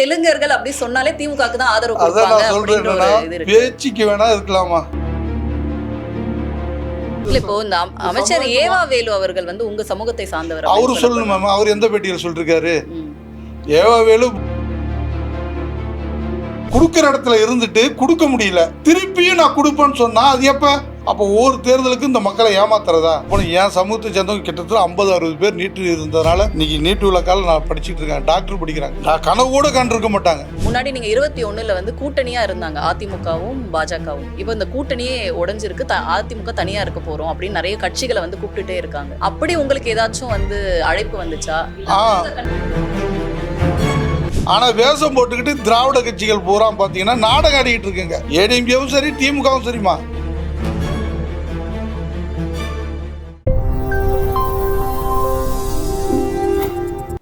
தெலுங்கர்கள் அப்படி சொன்னாலே திமுகவுக்கு தான் ஆதரவு கொடுப்பாங்க பேச்சுக்கு வேணா இருக்கலாமா? இப்போ இந்த அம்- அமைச்சர் ஏவா வேலு அவர்கள் வந்து உங்க சமூகத்தை சார்ந்தவர் அவரு சொல்லணும் மேம் அவர் எந்த பேட்டியில் சொல்லிருக்காரு? ம். ஏவாவேலு கொடுக்குற இடத்துல இருந்துட்டு கொடுக்க முடியல. திருப்பியும் நான் கொடுப்பேன்னு சொன்னா அது எப்ப? அப்போ ஒவ்வொரு தேர்தலுக்கு இந்த மக்களை ஏமாத்துறதா? இப்போ என் சமூகத்தை சேர்ந்தவங்க கிட்டத்தட்ட ஐம்பது அறுபது பேர் நீட்டு இருந்ததுனால இன்னைக்கு நீட்டு விளக்கால நான் படிச்சுட்டு இருக்கேன். டாக்டர் படிக்கிறேன் நான் கனவு கூட கண்டிருக்க மாட்டாங்க. முன்னாடி நீங்க இருபத்தி ஒண்ணுல வந்து கூட்டணியா இருந்தாங்க. அதிமுகவும் பாஜகவும். இப்போ இந்த கூட்டணியே உடைஞ்சிருக்கு. அதிமுக தனியா இருக்க போறோம் அப்படின்னு நிறைய கட்சிகளை வந்து கூப்பிட்டுட்டே இருக்காங்க. அப்படி உங்களுக்கு ஏதாச்சும் வந்து அழைப்பு வந்துச்சா? இல்ல ஆ. உங்க கண்- ஆனா வேஷம் போட்டுக்கிட்டு திராவிட கட்சிகள் பூரா பாத்தீங்கன்னா நாடகம் ஆடிக்கிட்டு இருக்குங்க. ஏடிஎம்கேவும் சரி திமுகவும் சரிமா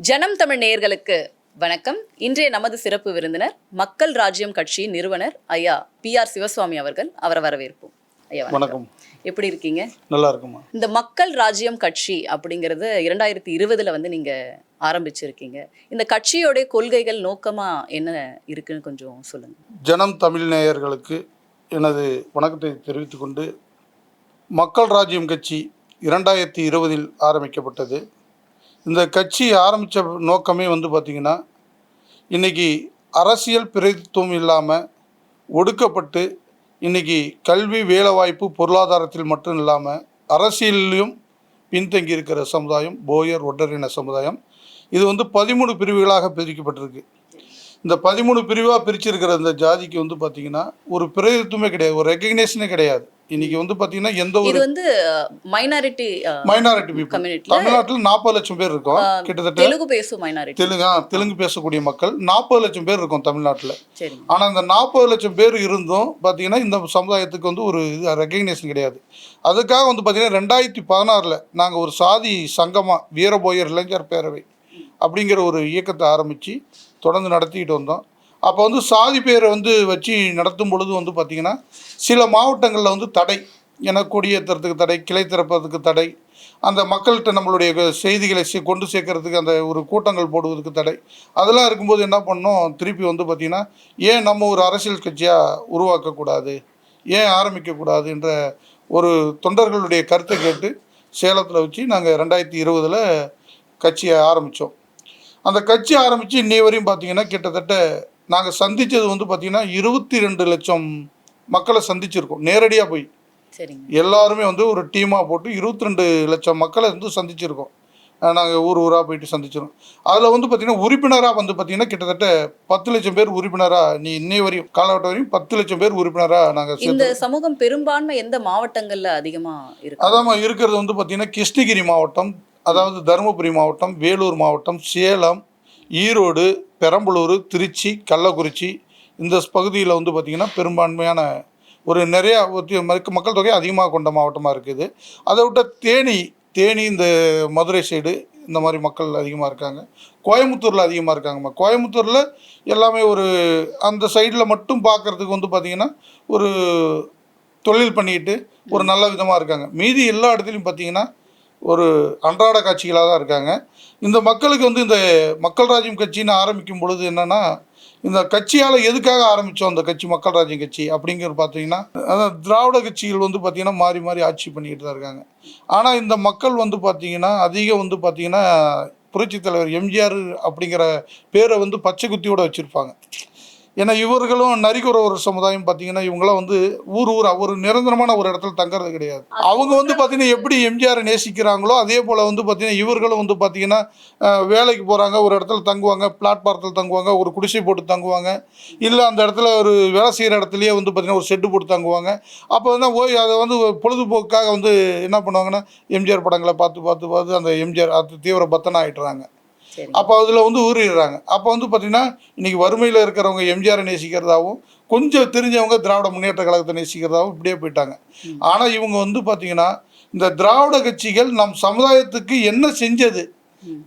ஜனம் தமிழ் நேயர்களுக்கு வணக்கம். இன்றைய நமது சிறப்பு விருந்தினர் மக்கள் ராஜ்யம் கட்சியின் நிறுவனர் ஐயா பி ஆர் சிவசுவாமி அவர்கள். அவரை வரவேற்போம். ஐயா வணக்கம். எப்படி இருக்கீங்க? நல்லா இருக்குமா? இந்த மக்கள் ராஜ்யம் கட்சி அப்படிங்கிறது இரண்டாயிரத்தி இருபதுல வந்து நீங்க ஆரம்பிச்சிருக்கீங்க. இந்த கட்சியோட கொள்கைகள் நோக்கமா என்ன இருக்குன்னு கொஞ்சம் சொல்லுங்க. ஜனம் தமிழ் நேயர்களுக்கு எனது வணக்கத்தை தெரிவித்துக் கொண்டு மக்கள் ராஜ்யம் கட்சி இரண்டாயிரத்தி இருபதில் ஆரம்பிக்கப்பட்டது. இந்த கட்சி ஆரம்பித்த நோக்கமே வந்து பார்த்திங்கன்னா இன்றைக்கி அரசியல் பிரதித்துவம் இல்லாமல் ஒடுக்கப்பட்டு இன்றைக்கி கல்வி வேலைவாய்ப்பு பொருளாதாரத்தில் மட்டும் இல்லாமல் அரசியலிலும் பின்தங்கி இருக்கிற சமுதாயம் போயர் ஒட்டரின சமுதாயம் இது வந்து பதிமூணு பிரிவுகளாக பிரிக்கப்பட்டிருக்கு. இந்த பதிமூணு பிரிவாக பிரிச்சிருக்கிற இந்த ஜாதிக்கு வந்து பார்த்தீங்கன்னா ஒரு பிரதித்துவமே கிடையாது ஒரு ரெகக்னேஷனே கிடையாது. இன்னைக்கு வந்து பார்த்தீங்கன்னா எந்த ஒரு வந்து மைனாரிட்டி மைனாரிட்டி பீப்புள் தமிழ்நாட்டில் நாற்பது லட்சம் பேர் இருக்கோம். கிட்டத்தட்ட தெலுங்கு பேசும் மைனாரிட்டி தெலுங்கா தெலுங்கு பேசக்கூடிய மக்கள் நாற்பது லட்சம் பேர் இருக்கோம் தமிழ்நாட்டில். ஆனால் இந்த நாற்பது லட்சம் பேர் இருந்தும் பார்த்தீங்கன்னா இந்த சமுதாயத்துக்கு வந்து ஒரு இது ரெக்கக்னேஷன் கிடையாது. அதுக்காக வந்து பார்த்தீங்கன்னா ரெண்டாயிரத்தி பதினாறில் நாங்கள் ஒரு சாதி சங்கமாக வீரபோயர் இளைஞர் பேரவை அப்படிங்கிற ஒரு இயக்கத்தை ஆரம்பித்து தொடர்ந்து நடத்திக்கிட்டு வந்தோம். அப்போ வந்து சாதி பேரை வந்து வச்சு நடத்தும் பொழுது வந்து பார்த்திங்கன்னா சில மாவட்டங்களில் வந்து தடை. என கொடியேற்றுறதுக்கு தடை கிளை திறப்பதற்கு தடை அந்த மக்கள்கிட்ட நம்மளுடைய செய்திகளை சே- கொண்டு சேர்க்கறதுக்கு அந்த ஒரு கூட்டங்கள் போடுவதற்கு தடை. அதெல்லாம் இருக்கும்போது என்ன பண்ணோம்? திருப்பி வந்து பார்த்திங்கன்னா ஏன் நம்ம ஒரு அரசியல் கட்சியாக உருவாக்கக்கூடாது? ஏன் ஆரம்பிக்கக்கூடாது? என்ற ஒரு தொண்டர்களுடைய கருத்தை கேட்டு சேலத்தில் வச்சு நாங்கள் ரெண்டாயிரத்தி இருபதில் கட்சியை ஆரம்பித்தோம் அந்த கட்சி ஆரம்பித்து இன்னை வரையும் பார்த்தீங்கன்னா கிட்டத்தட்ட நாங்கள் சந்தித்தது வந்து பார்த்திங்கன்னா இருபத்தி ரெண்டு லட்சம் மக்களை சந்திச்சிருக்கோம். நேரடியாக போய். எல்லாருமே வந்து ஒரு டீமாக போட்டு இருபத்தி ரெண்டு லட்சம் மக்களை வந்து சந்திச்சிருக்கோம். நாங்கள் ஊர் ஊராக போயிட்டு சந்திச்சிருக்கோம். அதில் வந்து பார்த்திங்கன்னா உறுப்பினராக வந்து பார்த்திங்கன்னா கிட்டத்தட்ட பத்து லட்சம் பேர் உறுப்பினராக நீ இன்னை வரையும் காலகட்டம் வரையும் பத்து லட்சம் பேர் உறுப்பினராக நாங்கள் இந்த சமூகம் பெரும்பான்மை எந்த மாவட்டங்கள்ல அதிகமா இருக்கு? அதாம்மா இருக்கிறது வந்து பார்த்திங்கன்னா கிருஷ்ணகிரி மாவட்டம் அதாவது தருமபுரி மாவட்டம் வேலூர் மாவட்டம் சேலம் ஈரோடு பெரம்பலூர் திருச்சி கள்ளக்குறிச்சி இந்த பகுதியில் வந்து பார்த்திங்கன்னா பெரும்பான்மையான ஒரு நிறையா மக்கள் தொகை அதிகமாக கொண்ட மாவட்டமாக இருக்குது. அதை விட்ட தேனி தேனி இந்த மதுரை சைடு இந்த மாதிரி மக்கள் அதிகமாக இருக்காங்க. கோயம்புத்தூரில் அதிகமாக இருக்காங்கம்மா. கோயம்புத்தூரில் எல்லாமே ஒரு அந்த சைடில் மட்டும் பார்க்குறதுக்கு வந்து பார்த்திங்கன்னா ஒரு தொழில் பண்ணிக்கிட்டு ஒரு நல்ல விதமாக இருக்காங்க. மீதி எல்லா இடத்துலையும் பார்த்தீங்கன்னா ஒரு அன்றாட காட்சிகளாக தான் இருக்காங்க. இந்த மக்களுக்கு வந்து இந்த மக்கள் ராஜ்யம் கட்சின்னு ஆரம்பிக்கும் பொழுது என்னென்னா இந்த கட்சியால் எதுக்காக ஆரம்பித்தோம் அந்த கட்சி மக்கள் ராஜ்யம் கட்சி அப்படிங்கிறது பார்த்தீங்கன்னா அதான் திராவிட கட்சிகள் வந்து பார்த்திங்கன்னா மாறி மாறி ஆட்சி பண்ணிக்கிட்டு தான் இருக்காங்க. ஆனால் இந்த மக்கள் வந்து பார்த்திங்கன்னா அதிகம் வந்து பார்த்திங்கன்னா புரட்சித் தலைவர் எம்ஜிஆர் அப்படிங்கிற பேரை வந்து பச்சை குத்தியோடு வச்சுருப்பாங்க. ஏன்னா இவர்களும் நரிக்குற ஒரு சமுதாயம் பார்த்தீங்கன்னா இவங்களாம் வந்து ஊர் ஊரா ஒரு நிரந்தரமான ஒரு இடத்துல தங்குறது கிடையாது. அவங்க வந்து பார்த்தீங்கன்னா எப்படி எம்ஜிஆரை நேசிக்கிறாங்களோ அதே போல் வந்து பார்த்தீங்கன்னா இவர்களும் வந்து பார்த்தீங்கன்னா வேலைக்கு போகிறாங்க ஒரு இடத்துல தங்குவாங்க பிளாட்பாரத்தில் தங்குவாங்க ஒரு குடிசை போட்டு தங்குவாங்க. இல்லை அந்த இடத்துல ஒரு வேலை செய்கிற இடத்துலையே வந்து பார்த்தீங்கன்னா ஒரு ஷெட்டு போட்டு தங்குவாங்க. அப்போ வந்து ஓய் அதை வந்து பொழுதுபோக்காக வந்து என்ன பண்ணுவாங்கன்னா எம்ஜிஆர் படங்களை பார்த்து பார்த்து பார்த்து அந்த எம்ஜிஆர் அது தீவிர பத்தனம் ஆயிட்டுறாங்க சரி அப்போ அதில் வந்து ஊறிடுறாங்க. அப்போ வந்து பார்த்திங்கன்னா இன்றைக்கி வறுமையில் இருக்கிறவங்க எம்ஜிஆரை நேசிக்கிறதாவும் கொஞ்சம் தெரிஞ்சவங்க திராவிட முன்னேற்ற கழகத்தை நேசிக்கிறதாவும் இப்படியே போயிட்டாங்க. ஆனால் இவங்க வந்து பார்த்திங்கன்னா இந்த திராவிட கட்சிகள் நம் சமுதாயத்துக்கு என்ன செஞ்சது?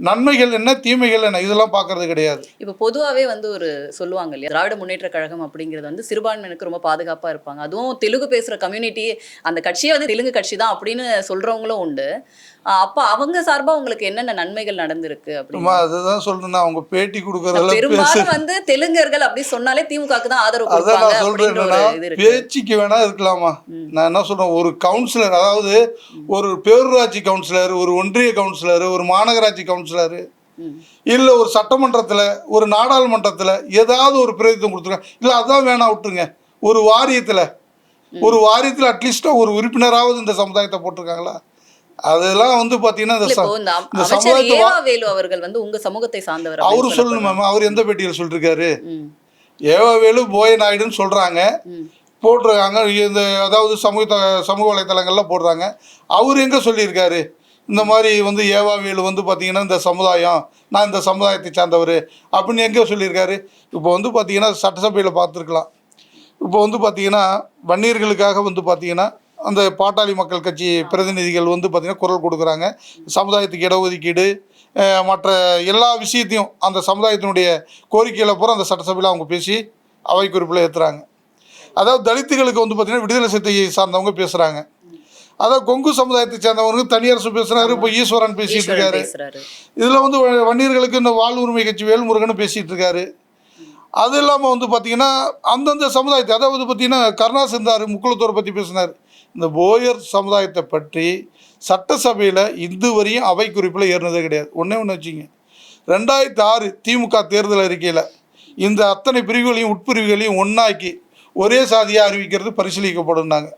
நன்மைகள் என்ன தீமைகள் என்ன? இதெல்லாம் பார்க்கறது கிடையாது. இப்போ பொதுவாகவே வந்து ஒரு சொல்லுவாங்க இல்லையா திராவிட முன்னேற்ற கழகம் அப்படிங்கிறது வந்து சிறுபான்மையினருக்கு ரொம்ப பாதுகாப்பாக இருப்பாங்க. அதுவும் தெலுங்கு பேசுகிற கம்யூனிட்டி அந்த கட்சியே வந்து தெலுங்கு கட்சி தான் அப்படின்னு சொல்கிறவங்களும் உண்டு. அப்போ அவங்க சார்பாக உங்களுக்கு என்னென்ன நன்மைகள் நடந்திருக்கு அப்படின்னு? அதுதான் சொல்றேன் அவங்க பேட்டி கொடுக்கறதெல்லாம் பேச பெரும்பாலும் வந்து தெலுங்கர்கள் அப்படி சொன்னாலே திமுகவுக்கு தான் ஆதரவு அதான் நான் பேச்சுக்கு வேணா இருக்கலாமா? நான் என்ன சொல்றேன் ஒரு கவுன்சிலர் அதாவது ஒரு பேரூராட்சி கவுன்சிலர் ஒரு ஒன்றிய கவுன்சிலர் ஒரு மாநகராட்சி கவுன்சிலர். இல்ல ஒரு சட்டமன்றத்துல ஒரு நாடாளுமன்றத்துல ஏதாவது ஒரு பிரதிநிதித்துவம் கொடுத்துருங்க. இல்ல அதான் வேணாம் விட்டுருங்க. ஒரு வாரியத்துல ஒரு வாரியத்துல அட்லீஸ்டா ஒரு உறுப்பினராவது இந்த சமுதாயத்தை போட்டிருக்காங்களா? அதெல்லாம் வந்து பாத்தீங்கன்னா இந்த சமுதாயத்தை அவர்கள் வந்து உங்க சமூகத்தை சார்ந்தவர் அவரு சொல்லணும் மேம் அவர் எந்த பேட்டியில் சொல்லிருக்காரு? ஏவவேலு போய நாயுடுன்னு சொல்றாங்க. போட்டிருக்காங்க. இந்த அதாவது சமூக சமூக வலைத்தளங்கள்ல போடுறாங்க. அவர் எங்கே சொல்லியிருக்காரு? இந்த மாதிரி வந்து ஏவாவியல் வந்து பார்த்தீங்கன்னா இந்த சமுதாயம் நான் இந்த சமுதாயத்தை சார்ந்தவர் அப்படின்னு எங்கே சொல்லியிருக்காரு. இப்போ வந்து பார்த்திங்கன்னா சட்டசபையில் பார்த்துருக்கலாம். இப்போ வந்து பார்த்திங்கன்னா வன்னியர்களுக்காக வந்து பார்த்திங்கன்னா அந்த பாட்டாளி மக்கள் கட்சி பிரதிநிதிகள் வந்து பார்த்திங்கன்னா குரல் கொடுக்குறாங்க. சமுதாயத்துக்கு இடஒதுக்கீடு மற்ற எல்லா விஷயத்தையும் அந்த சமுதாயத்தினுடைய கோரிக்கையில் பூரா அந்த சட்டசபையில் அவங்க பேசி அவை குறிப்பில் ஏற்றுறாங்க அதாவது தலித்துகளுக்கு வந்து பார்த்திங்கன்னா விடுதலை சிறுத்தையை சார்ந்தவங்க பேசுகிறாங்க அதாவது கொங்கு சமுதாயத்தை சேர்ந்தவங்க தனியரசு பேசுகிறாரு இப்போ ஈஸ்வரன் பேசிட்டு இருக்காரு. இதில் வந்து வன்னியர்களுக்கு இந்த வாழ் உரிமை கட்சி வேல்முருகன் பேசிகிட்டு இருக்காரு. அது இல்லாமல் வந்து பார்த்தீங்கன்னா அந்தந்த சமுதாயத்தை அதாவது பார்த்தீங்கன்னா கருணாஸ் இருந்தார் முக்குளத்தோரை பற்றி பேசினார். இந்த போயர் சமுதாயத்தை பற்றி சட்டசபையில் இந்து வரையும் அவை குறிப்பில் ஏறினதே கிடையாது. ஒன்றே ஒன்று வச்சுங்க ரெண்டாயிரத்தி ஆறு திமுக தேர்தல் அறிக்கையில் இந்த அத்தனை பிரிவுகளையும் உட்பிரிவுகளையும் ஒன்றாக்கி ஒரே சாதியாக அறிவிக்கிறது பரிசீலிக்கப்படும்னாங்க.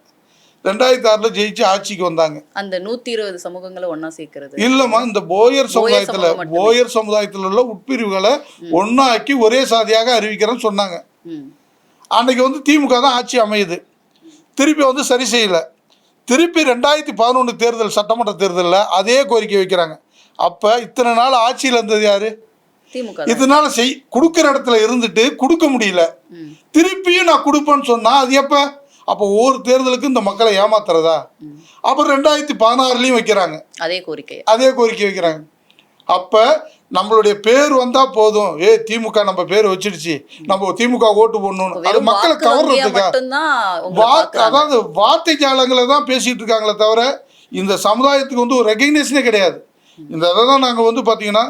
ரெண்டாயிரத்தி ஆறில் ஜெயிச்சு ஆட்சிக்கு வந்தாங்க. அந்த நூத்தி இருபது சமூகங்களை ஒண்ணா சேர்க்கிறது. இல்லம்மா இந்த போயர் சமுதாயத்துல. போயர் சமுதாயத்துல உள்ள உட்பிரிவுகளை ஒண்ணாக்கி ஒரே சாதியாக அறிவிக்கிறேன்னு சொன்னாங்க. அன்னைக்கு வந்து திமுக தான் ஆட்சி அமையுது. திருப்பி வந்து சரி செய்யல. திருப்பி ரெண்டாயிரத்தி பதினொன்று தேர்தல் சட்டமன்ற தேர்தலில் அதே கோரிக்கை வைக்கிறாங்க. அப்போ இத்தனை நாள் ஆட்சியில் இருந்தது யாரு. இதனால செய் கொடுக்குற இடத்துல இருந்துட்டு கொடுக்க முடியல. திருப்பியும் நான் கொடுப்பேன்னு சொன்னா அது எப்போ? அப்போ ஒவ்வொரு தேர்தலுக்கும் இந்த மக்களை ஏமாத்துறதா? அப்புறம் ரெண்டாயிரத்தி பதினாறுலையும் வைக்கிறாங்க. அதே கோரிக்கை அதே கோரிக்கை வைக்கிறாங்க. அப்போ நம்மளுடைய பேர் வந்தால் போதும். ஏ திமுக நம்ம பேர் வச்சிடுச்சு. நம்ம திமுக ஓட்டு போடணும் அது மக்களை வாக்கு வங்கியா கவர்றதுக்கா? மட்டும்தான் உங்களை வாக்கு. அதாவது வார்த்தை ஜாலங்களை தான் பேசிட்டு இருக்காங்களே தவிர இந்த சமுதாயத்துக்கு வந்து ஒரு ரெகக்னேஷனே கிடையாது. இந்த அதை தான் நாங்கள் வந்து பார்த்தீங்கன்னா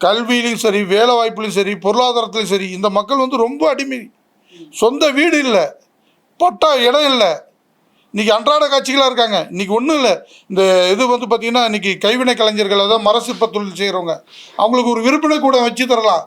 கல்வியிலையும் சரி வேலை வாய்ப்புலையும் சரி பொருளாதாரத்துலையும் சரி இந்த மக்கள் வந்து ரொம்ப அடிமை சொந்த வீடு இல்லை. பட்டா இடம் இல்லை. இன்னைக்கு அன்றாட காட்சிகளாக இருக்காங்க. இன்னைக்கு ஒன்றும் இல்லை. இந்த இது வந்து பார்த்தீங்கன்னா இன்னைக்கு கைவினை கலைஞர்கள் அதாவது மரசிற்ப தொழில் செய்கிறவங்க அவங்களுக்கு ஒரு விற்பனை கூட வச்சு தரலாம்.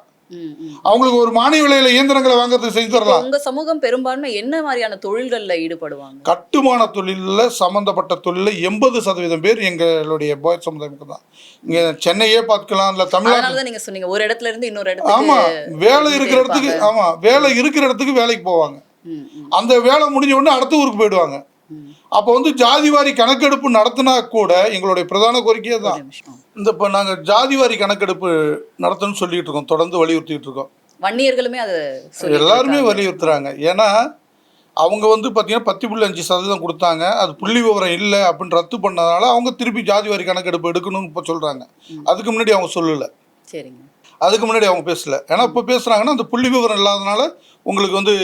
அவங்களுக்கு ஒரு மானிய விலையில இயந்திரங்களை வாங்குறதுக்கு செஞ்சு தரலாம். உங்க சமூகம் பெரும்பான்மை என்ன மாதிரியான தொழில்கள்ல ஈடுபடுவாங்க? கட்டுமான தொழிலில் சம்மந்தப்பட்ட தொழிலில் எண்பது சதவீதம் பேர் எங்களுடைய போயர் சமுதாயத்துக்கு தான். இங்கே சென்னையே பார்த்துக்கலாம் இல்லை தமிழ்நாடு நீங்க சொன்னீங்க. ஒரு இடத்துல இருந்து இன்னொரு ஆமா இடத்துக்கு வேலை இருக்கிற இடத்துக்கு ஆமா வேலை இருக்கிற இடத்துக்கு வேலைக்கு போவாங்க. அந்த வேலை முடிஞ்ச உடனே அடுத்த ஊருக்கு போயிடுவாங்க. அப்போ வந்து ஜாதிவாரி கணக்கெடுப்பு நடத்தினா கூட எங்களுடைய பிரதான கோரிக்கையே தான். இந்த இப்போ நாங்கள் ஜாதிவாரி கணக்கெடுப்பு நடத்தணும்னு சொல்லிட்டு இருக்கோம். தொடர்ந்து வலியுறுத்திட்டு இருக்கோம். வன்னியர்களுமே அதை எல்லாருமே. வலியுறுத்துறாங்க. ஏன்னா அவங்க வந்து பார்த்தீங்கன்னா பத்து புள்ளி அஞ்சு சதவீதம் கொடுத்தாங்க. அது புள்ளி விவரம் இல்லை அப்படின்னு ரத்து பண்ணதுனால அவங்க திருப்பி ஜாதி வாரி கணக்கெடுப்பு எடுக்கணும்னு இப்போ சொல்கிறாங்க அதுக்கு முன்னாடி அவங்க சொல்லலை. சரிங்க. அதுக்கு முன்னாடி அவங்க பேசல. ஏன்னா இப்போ பேசுகிறாங்கன்னா அந்த புள்ளி விவரம் இல்லாதனால உங்களுக்கு வந்து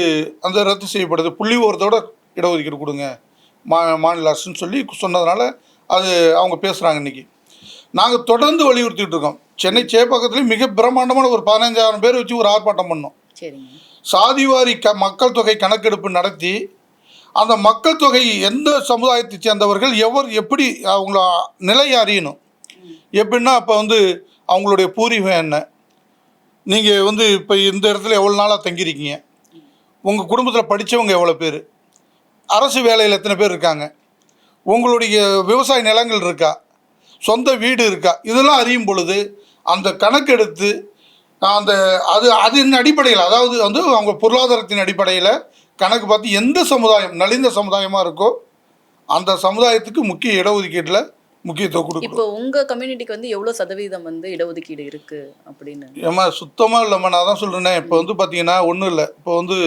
அந்த ரத்து செய்யப்படுது. புள்ளி விவரத்தோட இடஒதுக்கீடு கொடுங்க. மா மாநில அரசுன்னு சொல்லி சொன்னதுனால அது அவங்க பேசுகிறாங்க இன்னைக்கு. நாங்கள் தொடர்ந்து வலியுறுத்திட்டு இருக்கோம். சென்னை சேப்பாக்கத்துலேயும் மிக பிரம்மாண்டமான ஒரு பதினஞ்சாயிரம் பேர் வச்சு ஒரு ஆர்ப்பாட்டம் பண்ணோம். சாதிவாரி க மக்கள் தொகை கணக்கெடுப்பு நடத்தி அந்த மக்கள் தொகை எந்த சமுதாயத்தை சேர்ந்தவர்கள் எவர் எப்படி அவங்கள நிலையை அறியணும்? எப்படின்னா அப்போ வந்து அவங்களுடைய பூர்வீகம் என்ன? நீங்கள் வந்து இப்போ இந்த இடத்துல எவ்வளோ நாளாக தங்கியிருக்கீங்க? உங்கள் குடும்பத்தில் படித்தவங்க எவ்வளோ பேர்? அரசு வேலையில் எத்தனை பேர் இருக்காங்க? உங்களுடைய விவசாய நிலங்கள் இருக்கா? சொந்த வீடு இருக்கா? இதெல்லாம் அறியும் பொழுது அந்த கணக்கெடுத்து அந்த அது அதன் அடிப்படையில் அதாவது வந்து அவங்க பொருளாதாரத்தின் அடிப்படையில் கணக்கு பார்த்து எந்த சமுதாயம் நலிந்த சமுதாயமாக இருக்கோ அந்த சமுதாயத்துக்கு முக்கிய இடஒதுக்கீட்டில் முக்கியத்துவம் கொடுக்கணும். இப்போ உங்க கம்யூனிட்டிக்கு வந்து எவ்வளவு சதவீதம் வந்து இடஒதுக்கீடு இருக்கு அப்படின்னு? ஏம்மா சுத்தமாக இல்லைம்மா நான் தான் சொல்கிறேனே இப்போ வந்து பார்த்தீங்கன்னா ஒன்றும் இல்லை. இப்போ வந்து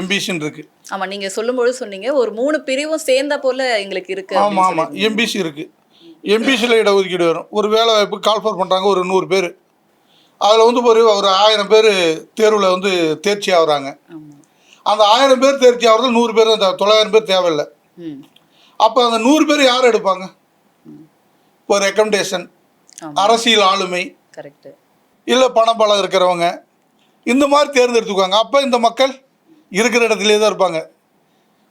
எம்பிசின்னு இருக்குது ஆமா நீங்க சொல்லும்போது சொன்னீங்க ஒரு மூணு பிரிவும் சேர்ந்த போல எங்களுக்கு இருக்கு ஆமாம் ஆமாம். எம்பிசி இருக்குது எம்பிசியில் இடஒதுக்கீடு வரும். ஒரு வேலை வாய்ப்பு கால்ஃபர் பண்ணுறாங்க ஒரு நூறு பேர். அதில் வந்து ஒரு ஒரு ஆயிரம் பேர் தேர்வில் வந்து தேர்ச்சி ஆகுறாங்க. அந்த ஆயிரம் பேர் தேர்ச்சி ஆகிறது நூறு பேர் அந்த தொள்ளாயிரம் பேர் தேவையில்லை. அப்போ அந்த நூறு பேர் யார் எடுப்பாங்க? இப்போ ரெக்கமெண்டேஷன் அரசியல் ஆளுமை. இல்லை பணம் பலம் இருக்கிறவங்க. இந்த மாதிரி தேர்ந்தெடுத்துக்குவாங்க. அப்போ இந்த மக்கள் இருக்கிற இடத்துலே தான் இருப்பாங்க.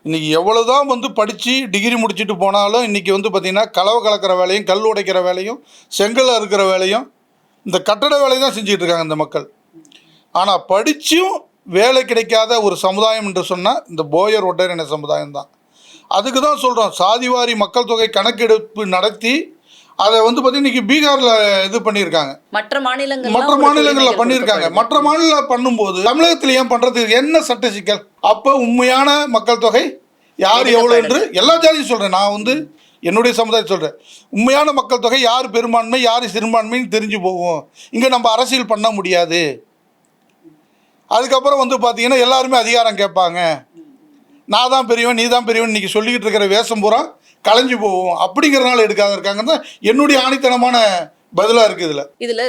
இன்றைக்கி எவ்வளோ தான் வந்து படித்து டிகிரி முடிச்சுட்டு போனாலும் இன்றைக்கி வந்து பார்த்திங்கன்னா கலவை கலக்கிற வேலையும் கல் உடைக்கிற வேலையும் செங்கல் இருக்கிற வேலையும் இந்த கட்டட வேலையை தான் செஞ்சுட்டு இருக்காங்க இந்த மக்கள். ஆனால் படித்தும் வேலை கிடைக்காத ஒரு சமுதாயம் என்று சொன்னால் இந்த போயர் ஒட்டரின சமுதாயம் தான் அதுக்கு தான் சொல்கிறோம் சாதிவாரி மக்கள் தொகை கணக்கெடுப்பு நடத்தி அதை வந்து பார்த்திங்கன்னா இன்றைக்கி பீகாரில் இது பண்ணியிருக்காங்க. மற்ற மாநிலங்கள் மற்ற மாநிலங்களில் பண்ணியிருக்காங்க. மற்ற மாநில பண்ணும்போது தமிழகத்தில் ஏன் பண்ணுறதுக்கு என்ன சட்ட சிக்கல்? அப்போ உண்மையான மக்கள் தொகை யார் எவ்வளோ என்று எல்லா ஜாதியும் சொல்கிறேன் நான் வந்து என்னுடைய சமுதாயம் சொல்கிறேன் உண்மையான மக்கள் தொகை யார் பெரும்பான்மை யார் சிறுபான்மைன்னு தெரிஞ்சு போகும். இங்கே நம்ம அரசியல் பண்ண முடியாது. அதுக்கப்புறம் வந்து பார்த்தீங்கன்னா எல்லாருமே அதிகாரம் கேட்பாங்க. நான் தான் பெரியவன் நீ தான் பெரியவன். இன்னைக்கு சொல்லிக்கிட்டு இருக்கிற வேஷம் பூரா கலைஞ்சு போகும். அப்படிங்கிறனால எடுக்காத இருக்காங்கன்னு தான் என்னுடைய ஆணித்தனமான பதிலாக இருக்குது இதில். இதுல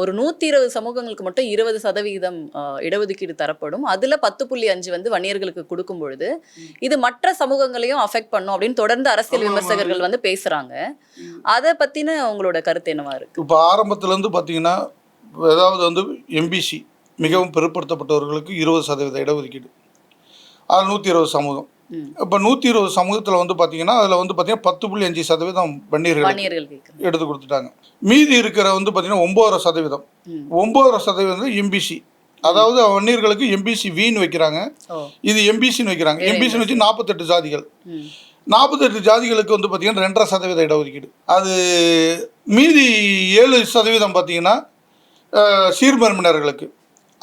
ஒரு நூத்தி இருபது சமூகங்களுக்கு மட்டும் இருபது சதவீதம் இடஒதுக்கீடு தரப்படும். அதுல பத்து புள்ளி அஞ்சு வந்து வன்னியர்களுக்கு கொடுக்கும் பொழுது இது மற்ற சமூகங்களையும் அஃபெக்ட் பண்ணும் அப்படின்னு தொடர்ந்து அரசியல். விமர்சகர்கள் வந்து பேசுறாங்க. அதை பத்தின உங்களோட கருத்து என்னவா இருக்கு? இப்போ ஆரம்பத்துலேருந்து பார்த்தீங்கன்னா அதாவது வந்து எம்பிசி மிகவும் பிற்படுத்தப்பட்டவர்களுக்கு இருபது சதவீத இடஒதுக்கீடு. அது நூற்றி இருபது சமூகம். இப்போ நூற்றி இருபது சமூகத்தில் வந்து பார்த்தீங்கன்னா அதில் வந்து பார்த்தீங்கன்னா பத்து புள்ளி அஞ்சு சதவீதம் வன்னியர்கள் எடுத்து கொடுத்துட்டாங்க. மீதி இருக்கிற வந்து பார்த்தீங்கன்னா ஒம்போதரை சதவீதம். ஒம்போதரை சதவீதம் எம்பிசி. அதாவது வன்னியர்களுக்கு எம்பிசி வின்னு வைக்கிறாங்க. இது எம்பிசின்னு வைக்கிறாங்க. எம்பிசின்னு வச்சு நாற்பத்தெட்டு ஜாதிகள். நாற்பத்தெட்டு ஜாதிகளுக்கு வந்து பார்த்தீங்கன்னா ரெண்டரை சதவீத இடஒதுக்கீடு. அது மீதி ஏழு சதவீதம் பார்த்தீங்கன்னா அஹ், சீர்மரபினர்களுக்கு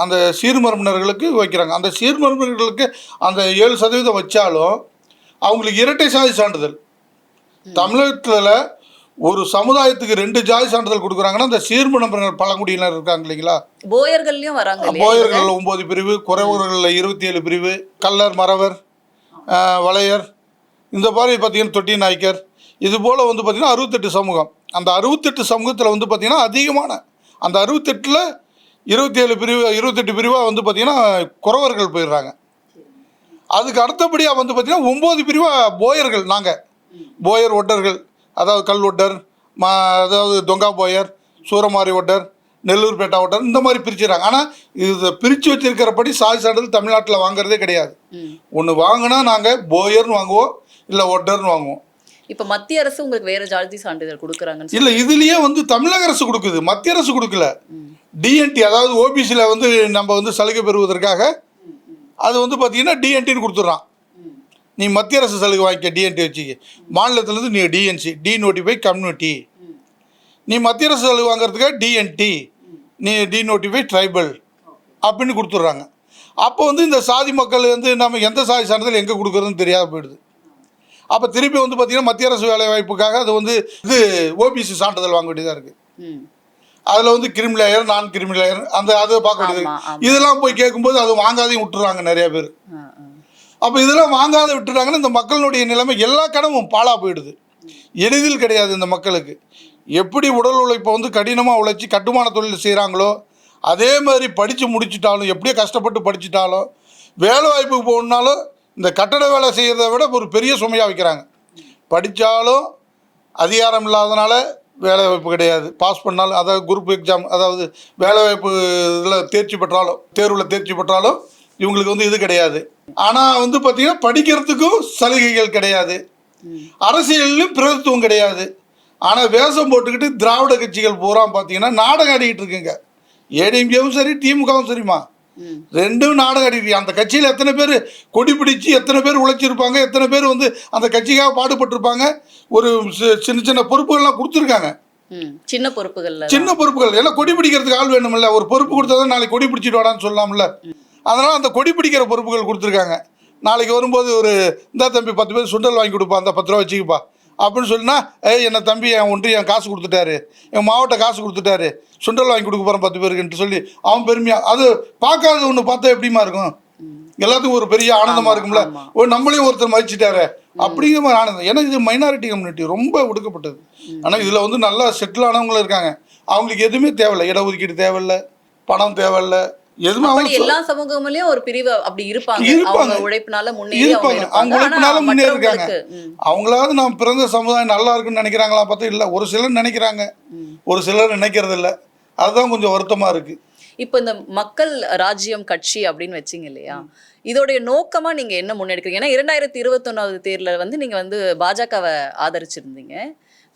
அந்த சீர்மரபினர்களுக்கு வைக்கிறாங்க. அந்த சீர்மரபினர்களுக்கு அந்த ஏழு சதவீதம் வச்சாலும் அவங்களுக்கு இரட்டை சாதி சான்றிதழ். தமிழகத்தில் ஒரு சமுதாயத்துக்கு ரெண்டு ஜாதி சான்றிதழ் கொடுக்குறாங்கன்னா அந்த சீர்மரபினர் பழங்குடியினர் இருக்காங்க இல்லைங்களா? போயர்கள்லயும் வராங்க இல்லையா போயர்களில் ஒம்பது பிரிவு குறைவர்களில் இருபத்தி ஏழு பிரிவு கல்லர் மறவர் வளையர் இந்த மாதிரி பார்த்தீங்கன்னா தொட்டி நாய்க்கர். இது போல் வந்து பார்த்திங்கன்னா அறுபத்தெட்டு சமூகம். அந்த அறுபத்தெட்டு சமூகத்தில் வந்து பார்த்திங்கன்னா அதிகமான அந்த அறுபத்தெட்டில் இருபத்தி ஏழு பிரிவு இருபத்தெட்டு பிரிவாக வந்து பார்த்திங்கன்னா குறவர்கள் போயிடுறாங்க. அதுக்கு அடுத்தபடியாக வந்து பார்த்திங்கன்னா ஒம்பது பிரிவாக போயர்கள் நாங்கள் போயர் ஒட்டர்கள். அதாவது கல் ஒட்டர் மா அதாவது தொங்கா போயர் சூரமாரி ஒட்டர் நெல்லூர் பேட்டா ஒட்டர் இந்த மாதிரி பிரிச்சுறாங்க. ஆனால் இதை பிரித்து வச்சிருக்கிறபடி சாதி சான்றிதழ் தமிழ்நாட்டில் வாங்குறதே கிடையாது. ஒன்று வாங்கினா நாங்கள் போயர்னு வாங்குவோம் இல்லை ஒட்டர்னு வாங்குவோம். இப்ப மத்திய அரசு உங்களுக்கு வேற ஜாதி சான்றிதழ் கொடுக்குறாங்கன்னு இல்லை இதுலேயே வந்து தமிழக அரசு கொடுக்குது. மத்திய அரசு கொடுக்கல. டிஎன்டி அதாவது ஓபிசியில் வந்து நம்ம வந்து சலுகை பெறுவதற்காக அது வந்து பார்த்தீங்கன்னா டிஎன்டின்னு கொடுத்துட்றான். நீ மத்திய அரசு சலுகை வாங்கிக்க டிஎன்டி வச்சுக்க. மாநிலத்திலேருந்து நீ டிஎன்சி டி நோட்டிஃபை கம்யூனிட்டி நீ மத்திய அரசு சலுகை வாங்குறதுக்காக டிஎன்டி நீ டி நோட்டிஃபை ட்ரைபல் அப்படின்னு கொடுத்துட்றாங்க. அப்போ வந்து இந்த சாதி மக்கள் வந்து நம்ம எந்த சாதி சான்றிதழ் எங்கே கொடுக்குறதுன்னு தெரியாத போயிடுது. அப்போ திருப்பி வந்து பார்த்திங்கன்னா மத்திய அரசு வேலை வாய்ப்புக்காக அது வந்து இது ஓபிசி சான்றிதழ் வாங்க வேண்டியதாக இருக்குது. அதில் வந்து கிரிமி லேயர் நான் கிரிமி லேயர் அந்த அதை பார்க்க வேண்டியது. இதெல்லாம் போய் கேட்கும்போது அது வாங்காதையும் விட்டுறாங்க நிறைய பேர். அப்போ இதெல்லாம் வாங்காத விட்டுறாங்கன்னா இந்த மக்களுடைய நிலைமை எல்லா கடமும் பாழாக போயிடுது எளிதில் கிடையாது இந்த மக்களுக்கு எப்படி உடல் உழைப்பை வந்து கடினமாக உழைச்சி கட்டுமான தொழில் செய்கிறாங்களோ அதே மாதிரி படித்து முடிச்சிட்டாலும் எப்படியோ கஷ்டப்பட்டு படிச்சிட்டாலும் வேலை வாய்ப்புக்கு போகணுன்னாலும் இந்த கட்டட வேலை செய்கிறத விட ஒரு பெரிய சுமையாக வைக்கிறாங்க. படித்தாலும் அதிகாரம் இல்லாதனால வேலை வாய்ப்பு கிடையாது. பாஸ் பண்ணாலும் அதாவது குரூப் எக்ஸாம் அதாவது வேலை வாய்ப்பு இதில் தேர்ச்சி பெற்றாலும் தேர்வில் தேர்ச்சி பெற்றாலும் இவங்களுக்கு வந்து இது கிடையாது. ஆனால் வந்து பார்த்திங்கன்னா படிக்கிறதுக்கும் சலுகைகள் கிடையாது. அரசியலிலும் பிரதித்துவம் கிடையாது. ஆனால் வேஷம் போட்டுக்கிட்டு திராவிட கட்சிகள் பூரா பார்த்தீங்கன்னா நாடகம் ஆடிக்கிட்டு இருக்குங்க. ஏடிஎம்கேவும் சரி திமுகவும் சரிம்மா. ரெண்டும் நாடகம் ஆடிட்டு அந்த கட்சியில் எத்தனை பேர் கொடி பிடிச்சி எத்தனை பேர் உழைச்சிருப்பாங்க? எத்தனை பேர் வந்து அந்த கட்சிக்காக பாடுபட்டிருப்பாங்க? ஒரு சின்ன சின்ன பொறுப்புகள்லாம் கொடுத்துருக்காங்க. சின்ன பொறுப்புகள்ல சின்ன பொறுப்புகள். எல்லாம் கொடி பிடிக்கிறதுக்கு ஆள் வேணுமில்ல. ஒரு பொறுப்பு கொடுத்தா நாளைக்கு கொடி பிடிச்சிட்டு வாடான்னு சொல்லலாம்ல அதனால் அந்த கொடி பிடிக்கிற பொறுப்புகள் கொடுத்துருக்காங்க. நாளைக்கு வரும்போது ஒரு இந்த தம்பி பத்து பேர் சுண்டல் வாங்கி கொடுப்பா. அந்த பத்து ரூபா வச்சுக்கப்பா. அப்படின்னு சொன்னா ஏய் என்ன தம்பி என் ஒன்றியம் காசு கொடுத்துட்டாரு. என் மாவட்டம் காசு கொடுத்துட்டாரு. சுண்டல் வாங்கி கொடுக்க போகிறேன் பத்து பேருக்குன்ட்டு சொல்லி அவன் பெருமையாக அது பார்க்காத ஒன்று பார்த்தா எப்படிமா இருக்கும்? எல்லாத்துக்கும் ஒரு பெரிய ஆனந்தமாக இருக்கும்ல. ஓ நம்மளையும் ஒருத்தர் மதிச்சிட்டாரு. அப்படிங்கிற மாதிரி ஆனது ஏன்னா இது மைனாரிட்டி கம்யூனிட்டி ரொம்ப ஒடுக்கப்பட்டது. ஆனால் இதில் வந்து நல்லா செட்டில் ஆனவங்களும் இருக்காங்க. அவங்களுக்கு எதுவுமே தேவையில்ல. இடஒதுக்கீடு தேவையில்ல. பணம் தேவையில்ல. எல்லா சமூகங்களையும் ஒரு பிரிவு அப்படி இருப்பாங்க. இருப்பாங்க. உழைப்பினால முன்னேறி. அவங்க உழைப்பினால இருக்காங்க. அவங்களாவது நாம் பிறந்த சமுதாயம் நல்லா இருக்குன்னு நினைக்கிறாங்களா பார்த்தா இல்லை. ஒரு சிலர் நினைக்கிறாங்க. ஒரு சிலர் நினைக்கிறது இல்லை. அதுதான் கொஞ்சம் வருத்தமாக இருக்குது இப்போ இந்த மக்கள் ராஜ்யம் கட்சி அப்படின்னு வச்சீங்க இல்லையா? இதோடைய நோக்கமா நீங்க என்ன முன்னெடுக்கிறீங்க ஏன்னா இரண்டாயிரத்தி இருபத்தொன்னாவது தேர்தலில் வந்து நீங்க வந்து பாஜகவை ஆதரிச்சிருந்தீங்க.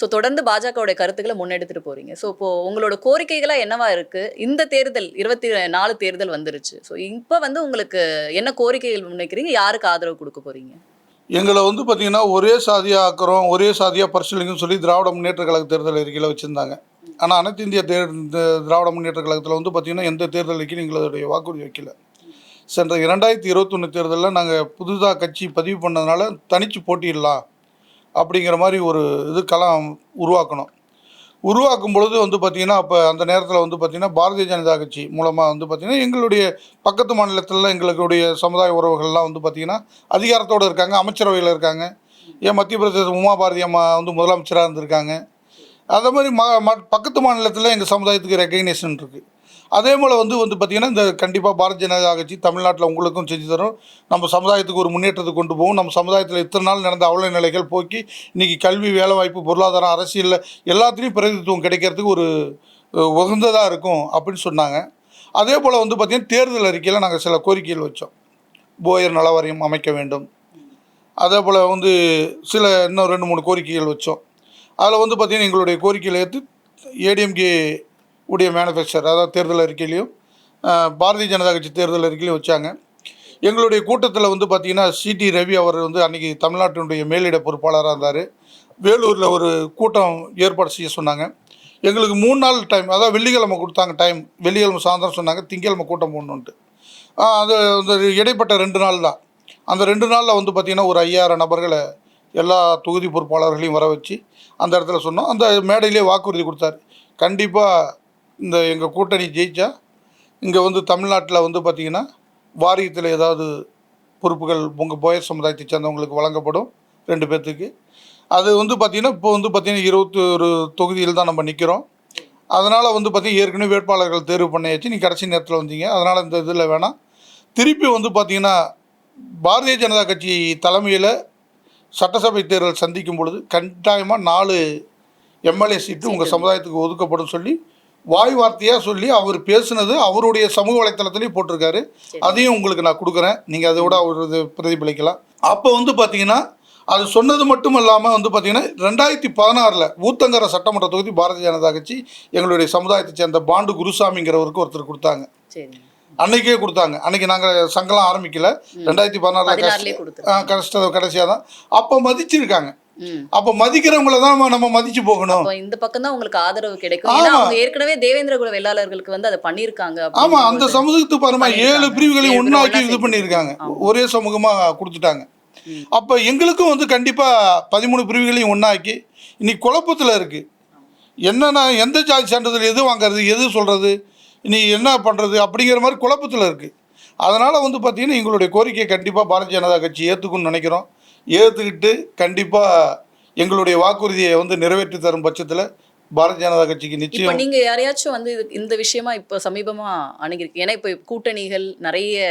ஸோ தொடர்ந்து பாஜகவுடைய கருத்துக்களை முன்னெடுத்துட்டு போறீங்க. ஸோ இப்போ உங்களோட கோரிக்கைகளா என்னவா இருக்கு? இந்த தேர்தல் இருபத்தி நாலு தேர்தல் வந்துருச்சு. ஸோ இப்போ வந்து உங்களுக்கு என்ன கோரிக்கைகள் முன்வைக்கிறீங்க? யாருக்கு ஆதரவு கொடுக்க போறீங்க? எங்களை வந்து பார்த்தீங்கன்னா ஒரே சாதியாக ஆக்குறோம் ஒரே சாதியாக பரிசீலிங்கன்னு சொல்லி திராவிட முன்னேற்ற கழக தேர்தல் அறிக்கையில் வச்சுருந்தாங்க. ஆனால் அனைத்து இந்திய தேர் திராவிட முன்னேற்ற கழகத்தில் வந்து பார்த்திங்கன்னா எந்த தேர்தல் அறிக்கையும் எங்களுடைய வாக்குறுதி வைக்கல. சென்ற இரண்டாயிரத்தி இருபத்தொன்று தேர்தலில் நாங்கள் புதுதாக கட்சி பதிவு பண்ணதுனால தனித்து போட்டியிடலாம். அப்படிங்கிற மாதிரி ஒரு இது உருவாக்கணும். உருவாக்கும் பொழுது வந்து பார்த்திங்கன்னா அப்போ அந்த நேரத்தில் வந்து பார்த்திங்கன்னா பாரதிய ஜனதா கட்சி மூலமாக வந்து பார்த்திங்கன்னா எங்களுடைய பக்கத்து மாநிலத்தில் எங்களுடைய சமுதாய உறவுகள்லாம் வந்து பார்த்திங்கன்னா அதிகாரத்தோடு இருக்காங்க அமைச்சரவையில் இருக்காங்க. ஏன் மத்திய பிரதேச உமா பாரதி அம்மா வந்து முதலமைச்சராக இருந்திருக்காங்க. அதே மாதிரி ம- பக்கத்து மாநிலத்தில் எங்கள் சமுதாயத்துக்கு ரெக்கக்னேஷன் இருக்குது அதே போல் வந்து வந்து பார்த்திங்கன்னா இந்த கண்டிப்பாக பாரதிய ஜனதா கட்சி தமிழ்நாட்டில் உங்களுக்கும் செஞ்சு தரும். நம்ம சமுதாயத்துக்கு ஒரு முன்னேற்றத்தை கொண்டு போகும் நம்ம சமுதாயத்தில் இத்தனை நாள் நடந்த அவல நிலைகள் போக்கி இன்றைக்கி கல்வி வேலைவாய்ப்பு பொருளாதாரம் அரசியலில் எல்லாத்துலேயும் பிரதிநிதித்துவம் கிடைக்கிறதுக்கு ஒரு உகந்ததாக இருக்கும் அப்படின்னு சொன்னாங்க. அதே போல் வந்து பார்த்திங்கன்னா தேர்தல் அறிக்கையில் நாங்கள் சில கோரிக்கைகள் வச்சோம். போயர் நலவாரியம் அமைக்க வேண்டும். அதே போல் வந்து சில இன்னும் ரெண்டு மூணு கோரிக்கைகள் வச்சோம். அதில் வந்து பார்த்திங்கன்னா எங்களுடைய கோரிக்கைகளை ஏற்று ஏடிஎம்கே உடைய மேனிஃபெஸ்டர் அதாவது தேர்தல் அறிக்கையிலையும் பாரதிய ஜனதா கட்சி தேர்தல் அறிக்கையிலையும் வச்சாங்க. எங்களுடைய கூட்டத்தில் வந்து பார்த்திங்கன்னா சிடி ரவி அவர் வந்து அன்றைக்கி தமிழ்நாட்டினுடைய மேலிட பொறுப்பாளராக இருந்தார். வேலூரில் ஒரு கூட்டம் ஏற்பாடு செய்ய சொன்னாங்க. எங்களுக்கு மூணு நாள் டைம் அதாவது வெள்ளிக்கிழமை கொடுத்தாங்க டைம் வெள்ளிக்கிழமை சாயந்தரம் சொன்னாங்க திங்கக்கிழமை கூட்டம் போடணுன்ட்டு அது அந்த இடைப்பட்ட ரெண்டு நாள் தான். அந்த ரெண்டு நாளில் வந்து பார்த்திங்கன்னா ஒரு ஐயாயிரம் நபர்களை எல்லா தொகுதி பொறுப்பாளர்களையும் வர வச்சு அந்த இடத்துல சொன்னோம். அந்த மேடையிலே வாக்குறுதி கொடுத்தாரு. கண்டிப்பாக இந்த எங்கள் கூட்டணி ஜெயிச்சா இங்கே வந்து தமிழ்நாட்டில் வந்து பார்த்திங்கன்னா வாரியத்தில் ஏதாவது பொறுப்புகள் உங்கள் போயர் சமுதாயத்தை சேர்ந்தவங்களுக்கு வழங்கப்படும் ரெண்டு பேர்த்துக்கு அது வந்து பார்த்திங்கன்னா இப்போ வந்து பார்த்திங்கன்னா இருபத்தி ஒரு தொகுதியில் தான் நம்ம நிற்கிறோம் அதனால் வந்து பார்த்திங்கன்னா ஏற்கனவே வேட்பாளர்கள் தேர்வு பண்ணியாச்சு. நீ கடைசி நேரத்தில் வந்தீங்க. அதனால் இந்த இதில் வேணாம் திருப்பி வந்து பார்த்திங்கன்னா பாரதிய ஜனதா கட்சி தலைமையில் சட்டசபை தேர்தல் சந்திக்கும் பொழுது கட்டாயமாக நாலு எம்எல்ஏ சீட்டு உங்கள் சமுதாயத்துக்கு ஒதுக்கப்படும் சொல்லி வாய் வார்த்தையாக சொல்லி அவர் பேசுனது அவருடைய சமூக வலைத்தளத்துலேயும் போட்டிருக்காரு. அதையும் உங்களுக்கு நான் கொடுக்குறேன். நீங்கள் அதை விட அவர் பிரதிபலிக்கலாம். அப்போ வந்து பார்த்தீங்கன்னா அது சொன்னது மட்டும் இல்லாமல் வந்து பார்த்தீங்கன்னா ரெண்டாயிரத்தி பதினாறில் ஊத்தங்கர சட்டமன்ற தொகுதி பாரதிய ஜனதா கட்சி எங்களுடைய சமுதாயத்தை சேர்ந்த பாண்டு குருசாமிங்கிறவருக்கு ஒருத்தர் கொடுத்தாங்க. அன்னைக்கே கொடுத்தாங்க. அன்னைக்கு நாங்கள் சங்கலாம் ஆரம்பிக்கல. ரெண்டாயிரத்தி பதினாறில் கொடுத்துருக்காங்க. கஷ்ட கடைசியாக தான் அப்போ மதிச்சிருக்காங்க. அப்போ மதிக்கிறவங்கள தான் நம்ம- மதிச்சு போகணும் இந்த பக்கம் தான் உங்களுக்கு ஆதரவு கிடைக்கும் ஏன்னா. அவங்க ஏற்கனவே தேவேந்திர குல வேளாளர்களுக்கு வந்து அதை பண்ணிருக்காங்க ஆமா அந்த சமூகத்துக்கு பாருமா ஏழு பண்ணிருக்காங்க. பிரிவுகளையும் ஒண்ணா இது ஆமா. ஒரே சமூகமா கொடுத்துட்டாங்க. அப்ப எங்களுக்கும் வந்து கண்டிப்பா பதிமூணு பிரிவுகளையும் ஒன்றாக்கி இன்னைக்கு குழப்பத்துல இருக்கு என்னன்னா எந்த ஜாதி சான்றிதழ் எது வாங்குறது எது சொல்றது இனி என்ன பண்றது அப்படிங்கிற மாதிரி குழப்பத்துல இருக்கு அதனால வந்து பார்த்தீங்கன்னா எங்களுடைய கோரிக்கையை கண்டிப்பாக பாரதிய ஜனதா கட்சி ஏற்றுக்குன்னு நினைக்கிறோம் ஏற்றுக்கிட்டு கண்டிப்பாக எங்களுடைய வாக்குறுதியை வந்து நிறைவேற்றி தரும் பட்சத்தில் பாரதிய ஜனதா கட்சிக்கு நிச்சயம். நீங்க யாரையாச்சும் வந்து இந்த விஷயமா இப்ப சமீபமா அணுகிருக்கு. ஏன்னா இப்ப கூட்டணிகள் நிறைய